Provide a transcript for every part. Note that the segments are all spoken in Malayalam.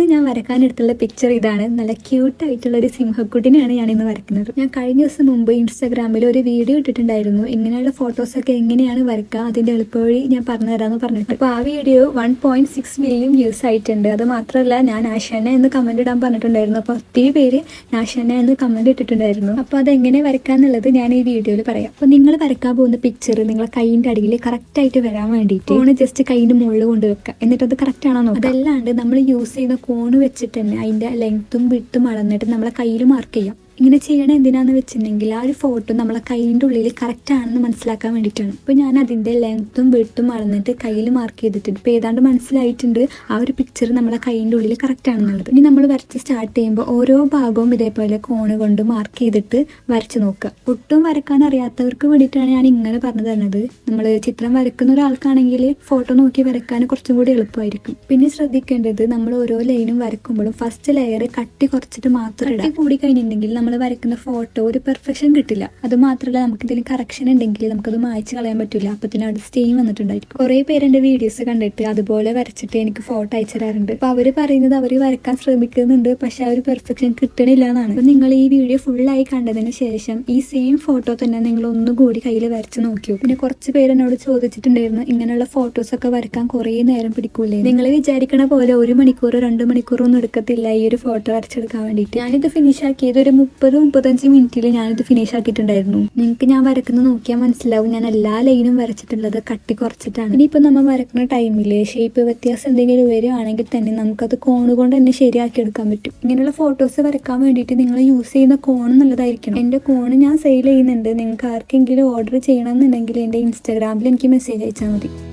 ഇന്ന് ഞാൻ വരക്കാനെടുത്തുള്ള പിക്ചർ ഇതാണ്. നല്ല ക്യൂട്ടായിട്ടുള്ള ഒരു സിംഹക്കുട്ടിനെയാണ് ഞാൻ ഇന്ന് വരയ്ക്കുന്നത്. ഞാൻ കഴിഞ്ഞ ദിവസം മുമ്പ് ഇൻസ്റ്റാഗ്രാമിൽ ഒരു വീഡിയോ ഇട്ടിട്ടുണ്ടായിരുന്നു. ഇങ്ങനെയുള്ള ഫോട്ടോസൊക്കെ എങ്ങനെയാണ് വരക്കുക അതിന്റെ എളുപ്പവഴി ഞാൻ പറഞ്ഞു തരാമെന്ന് പറഞ്ഞിട്ട് അപ്പോൾ ആ video one point six million views ആയിട്ടുണ്ട്. അത് മാത്രമല്ല ഞാൻ ആശാന എന്ന് കമന്റ് ഇടാൻ പറഞ്ഞിട്ടുണ്ടായിരുന്നു. അപ്പോൾ ഒത്തിരി പേര് ആശാന എന്ന് കമന്റ് ഇട്ടിട്ടുണ്ടായിരുന്നു. അപ്പോൾ അതെങ്ങനെ വരക്കാന്നുള്ളത് ഞാൻ ഈ വീഡിയോയിൽ പറയാം. അപ്പോൾ നിങ്ങൾ വരക്കാൻ പോകുന്ന പിക്ചർ നിങ്ങളെ കൈയിന്റെ അടിയിൽ കറക്റ്റ് ആയിട്ട് വരാൻ വേണ്ടിയിട്ട് ഫോണ് ജസ്റ്റ് കൈയിന്റെ മുകളിൽ കൊണ്ടുവെക്കുക എന്നിട്ട് അത് കറക്റ്റ് ആണോ അതല്ലാണ്ട് നമ്മൾ യൂസ് ചെയ്യുന്ന കോണ് വെച്ചിട്ട് തന്നെ അതിന്റെ ലെങ്ത്തും വിട്ടും അളന്നിട്ട് നമ്മളെ കയ്യിൽ മാർക്ക് ചെയ്യാം. ഇങ്ങനെ ചെയ്യണത് എന്തിനാന്ന് വെച്ചിട്ടുണ്ടെങ്കിൽ ആ ഒരു ഫോട്ടോ നമ്മളെ കൈയിന്റെ ഉള്ളിൽ കറക്റ്റ് ആണെന്ന് മനസ്സിലാക്കാൻ വേണ്ടിയിട്ടാണ്. അപ്പോൾ ഞാൻ അതിന്റെ ലെങ്ത്തും വിട്ടും അളന്നിട്ട് കയ്യിൽ മാർക്ക് ചെയ്തിട്ടുണ്ട്. ഇപ്പോൾ ഏതാണ്ട് മനസ്സിലായിട്ടുണ്ട് ആ ഒരു പിക്ചർ നമ്മളെ കൈയിന്റെ ഉള്ളിൽ കറക്റ്റ് ആണെന്നുള്ളത്. ഇനി നമ്മൾ വരച്ച് സ്റ്റാർട്ട് ചെയ്യുമ്പോൾ ഓരോ ഭാഗവും ഇതേപോലെ കോണ് കൊണ്ട് മാർക്ക് ചെയ്തിട്ട് വരച്ച് നോക്കുക. ഒട്ടും വരക്കാൻ അറിയാത്തവർക്ക് വേണ്ടിയിട്ടാണ് ഞാൻ ഇങ്ങനെ പറഞ്ഞു തരുന്നത് നമ്മൾ ചിത്രം വരക്കുന്ന ഒരാൾക്കാണെങ്കിൽ ഫോട്ടോ നോക്കി വരക്കാൻ കുറച്ചും കൂടി എളുപ്പമായിരിക്കും. പിന്നെ ശ്രദ്ധിക്കേണ്ടത് നമ്മൾ ഓരോ ലൈനും വരക്കുമ്പോഴും ഫസ്റ്റ് ലെയർ കട്ടി കുറച്ചിട്ട് മാത്രം ഇടാം. കൂടി കഴിഞ്ഞിട്ടുണ്ടെങ്കിൽ നമ്മൾ വരക്കുന്ന ഫോട്ടോ ഒരു പെർഫെക്ഷൻ കിട്ടില്ല. അത് മാത്രമല്ല നമുക്ക് ഇതിൽ കറക്ഷൻ ഉണ്ടെങ്കിൽ നമുക്കത് മായ്ച്ച് കളയാൻ പറ്റില്ല അപ്പത്തിന് അവിടെ സ്റ്റെയിൻ വന്നിട്ടുണ്ടായിരിക്കും. കുറേ പേര് വീഡിയോസ് കണ്ടിട്ട് അതുപോലെ വരച്ചിട്ട് എനിക്ക് ഫോട്ടോ അയച്ചു തരാറുണ്ട്. അപ്പോൾ അവർ പറയുന്നത് അവർ വരക്കാൻ ശ്രമിക്കുന്നുണ്ട് പക്ഷെ ആ ഒരു പെർഫെക്ഷൻ കിട്ടണില്ല എന്നാണ്. അപ്പോൾ നിങ്ങൾ ഈ വീഡിയോ ഫുള്ളായി കണ്ടതിന് ശേഷം ഈ സെയിം ഫോട്ടോ തന്നെ നിങ്ങൾ ഒന്നുകൂടി കയ്യിൽ വരച്ച് നോക്കിയോ? പിന്നെ കുറച്ച് പേര് എന്നോട് ചോദിച്ചിട്ടുണ്ടായിരുന്നു ഇങ്ങനെയുള്ള ഫോട്ടോസ് ഒക്കെ വരക്കാൻ കുറേ നേരം പിടിക്കൂലേ? നിങ്ങൾ വിചാരിക്കണ പോലെ ഒരു മണിക്കൂർ രണ്ട് മണിക്കൂർ ഒന്നും എടുക്കത്തില്ല ഈ ഒരു ഫോട്ടോ വരച്ചെടുക്കാൻ വേണ്ടിയിട്ട്. ഞാനിത് ഫിനിഷ് ആക്കിയത് ഒരു മുപ്പത്തഞ്ച് മിനിറ്റിൽ ഞാനിത് ഫിനിഷ് ആക്കിയിട്ടുണ്ടായിരുന്നു. നിങ്ങൾക്ക് ഞാൻ വരക്കുന്നത് നോക്കിയാൽ മനസ്സിലാവും. ഞാൻ എല്ലാ ലൈനും വരച്ചിട്ടുള്ളത് കട്ടി കുറച്ചിട്ടാണ്. ഇനിയിപ്പോൾ നമ്മൾ വരക്കുന്ന ടൈമിൽ ഷേപ്പ് വ്യത്യാസം എന്തെങ്കിലും വരുവാണെങ്കിൽ തന്നെ നമുക്കത് കോണ് കൊണ്ട് തന്നെ ശരിയാക്കി എടുക്കാൻ പറ്റും. ഇങ്ങനെയുള്ള ഫോട്ടോസ് വരക്കാൻ വേണ്ടിയിട്ട് നിങ്ങൾ യൂസ് ചെയ്യുന്ന കോൺ എന്നുള്ളതായിരിക്കണം എന്റെ കോണ് ഞാൻ സെയിൽ ചെയ്യുന്നുണ്ട്. നിങ്ങൾക്ക് ആർക്കെങ്കിലും ഓർഡർ ചെയ്യണം എന്നുണ്ടെങ്കിൽ എന്റെ ഇൻസ്റ്റാഗ്രാമിൽ എനിക്ക് മെസ്സേജ് അയച്ചാൽ മതി.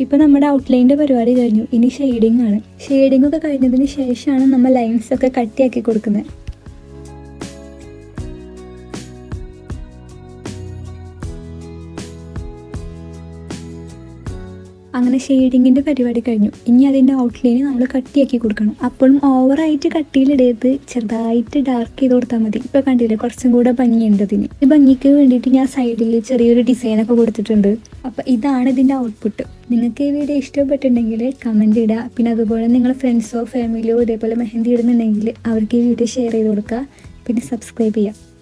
ഇപ്പൊ നമ്മുടെ ഔട്ട്ലൈന്റെ പരിപാടി കഴിഞ്ഞു. ഇനി ഷെയ്ഡിങ് ആണ്. ഷെയ്ഡിംഗ് ഒക്കെ കഴിഞ്ഞതിന് ശേഷമാണ് നമ്മൾ ലൈൻസ് ഒക്കെ കട്ടിയാക്കി കൊടുക്കുന്നത്. അങ്ങനെ ഷെയ്ഡിങ്ങിന്റെ പരിപാടി കഴിഞ്ഞു. ഇനി അതിന്റെ ഔട്ട്ലൈൻ നമ്മൾ കട്ടിയാക്കി കൊടുക്കണം. അപ്പോഴും ഓവറായിട്ട് കട്ടിയിലിടരുത്. ചെറുതായിട്ട് ഡാർക്ക് ചെയ്ത് കൊടുത്താൽ മതി. ഇപ്പോൾ കണ്ടില്ലേ കുറച്ചും കൂടെ ഭംഗിയുണ്ട് ഇതിന് ഈ ഭംഗിക്ക് വേണ്ടിയിട്ട് ഞാൻ സൈഡിൽ ചെറിയൊരു ഡിസൈനൊക്കെ കൊടുത്തിട്ടുണ്ട്. അപ്പോൾ ഇതാണ് ഇതിന്റെ ഔട്ട്പുട്ട് നിങ്ങൾക്ക് ഈ വീഡിയോ ഇഷ്ടപ്പെട്ടിട്ടുണ്ടെങ്കിൽ കമന്റ് ഇടുക പിന്നെ അതുപോലെ നിങ്ങൾ ഫ്രണ്ട്സോ ഫാമിലിയോ ഇതേപോലെ മെഹന്തി ഇടുന്നുണ്ടെങ്കിൽ അവർക്ക് ഈ വീഡിയോ ഷെയർ ചെയ്ത് കൊടുക്കുക പിന്നെ സബ്സ്ക്രൈബ് ചെയ്യുക